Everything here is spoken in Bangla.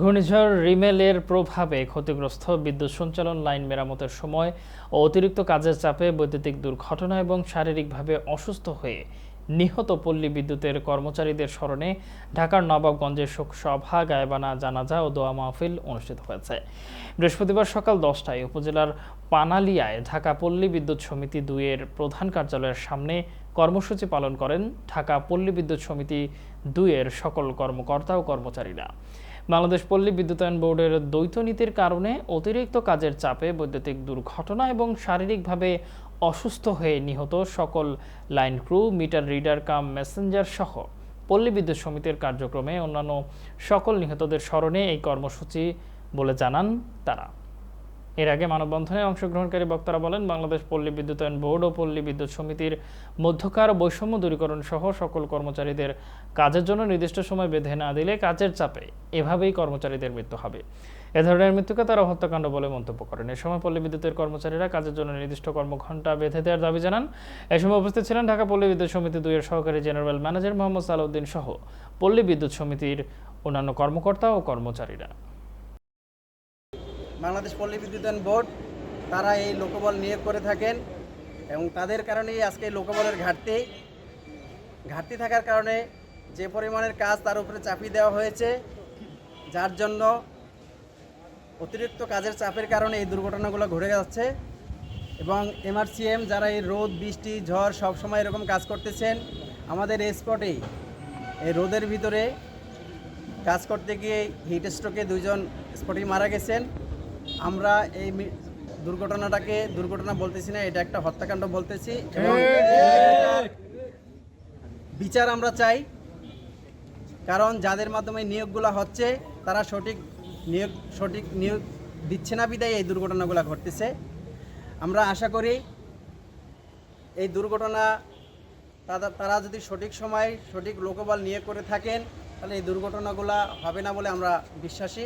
ঘূর্ণিঝড় রিমেলের প্রভাবে ক্ষতিগ্রস্ত বিদ্যুৎ সঞ্চালন লাইন মেরামতের সময় ও অতিরিক্ত কাজের চাপে বৈদ্যুতিক দুর্ঘটনা এবং শারীরিকভাবে অসুস্থ হয়ে নিহত পল্লী বিদ্যুতের কর্মচারীদের স্মরণে ঢাকার নবাবগঞ্জের শোকসভা, গায়বানা, জানাজা ও দোয়া মাহফিল অনুষ্ঠিত হয়েছে। বৃহস্পতিবার সকাল দশটায় উপজেলার পানালিয়ায় ঢাকা পল্লী বিদ্যুৎ সমিতি দুইয়ের প্রধান কার্যালয়ের সামনে কর্মসূচি পালন করেন ঢাকা পল্লী বিদ্যুৎ সমিতি দুইয়ের সকল কর্মকর্তা ও কর্মচারীরা। বাংলাদেশ পল্লী বিদ্যুতায়ন বোর্ডের দ্বৈত নীতির কারণে অতিরিক্ত কাজের চাপে বৈদ্যুতিক দুর্ঘটনা এবং শারীরিকভাবে অসুস্থ হয়ে নিহত সকল line crew, meter reader, cum messenger সহ পল্লী বিদ্যুৎ সমিতির কার্যক্রমে অন্যান্য সকল নিহতদের স্মরণে এই কর্মসূচি বলে জানান তারা। এর আগে মানববন্ধনে অংশগ্রহণকারী বক্তারা বলেন, বাংলাদেশ পল্লী বিদ্যুতায়ন বোর্ড ও পল্লী বিদ্যুৎ সমিতির মধ্যকার বৈষম্য দূরীকরণ সহ সকল কর্মচারীদের কাজের জন্য নির্দিষ্ট সময় বেঁধে না দিলে কাজের চাপে এভাবেই কর্মচারীদের মৃত্যু হবে। এ ধরনের মৃত্যুকে তারা হত্যাকাণ্ড বলে মন্তব্য করেন। এ সময় পল্লী বিদ্যুতের কর্মচারীরা কাজের জন্য নির্দিষ্ট কর্মঘণ্টা বেঁধে দেওয়ার দাবি জানান। এ সময় উপস্থিত ছিলেন ঢাকা পল্লী বিদ্যুৎ সমিতি দুইয়ের সহকারী জেনারেল ম্যানেজার মোহাম্মদ সালাউদ্দিন সহ পল্লী বিদ্যুৎ সমিতির অন্যান্য কর্মকর্তা ও কর্মচারীরা। বাংলাদেশ পল্লী বিদ্যুতায়ন বোর্ড, তারা এই লোকবল নিয়োগ করে থাকেন এবং তাদের কারণেই আজকে লোকবলের ঘাটতি। ঘাটতি থাকার কারণে যে পরিমাণের কাজ তার উপরে চাপিয়ে দেওয়া হয়েছে, যার জন্য অতিরিক্ত কাজের চাপের কারণে এই দুর্ঘটনাগুলো ঘটে যাচ্ছে এবং এমআরসিএম যারা এই রোদ, বৃষ্টি, ঝড় সব সময় এরকম কাজ করতেছেন, আমাদের এই স্পটেই এই রোদের ভিতরে কাজ করতে গিয়ে হিট স্ট্রোকে দুজন স্পটেই মারা গেছেন। আমরা এই দুর্ঘটনাটাকে দুর্ঘটনা বলতেছি না এটা একটা হত্যাকাণ্ড বলতেছি এবং বিচার আমরা চাই কারণ যাদের মাধ্যমে নিয়োগগুলো হচ্ছে তারা সঠিক নিয়োগ সঠিক নিয়োগ দিচ্ছে না বিদায় এই দুর্ঘটনাগুলো ঘটতেছে। আমরা আশা করি এই দুর্ঘটনা তারা তারা যদি সঠিক সময় সঠিক লোকবল নিয়োগ করে থাকেন তাহলে এই দুর্ঘটনাগুলো হবে না বলে আমরা বিশ্বাসী।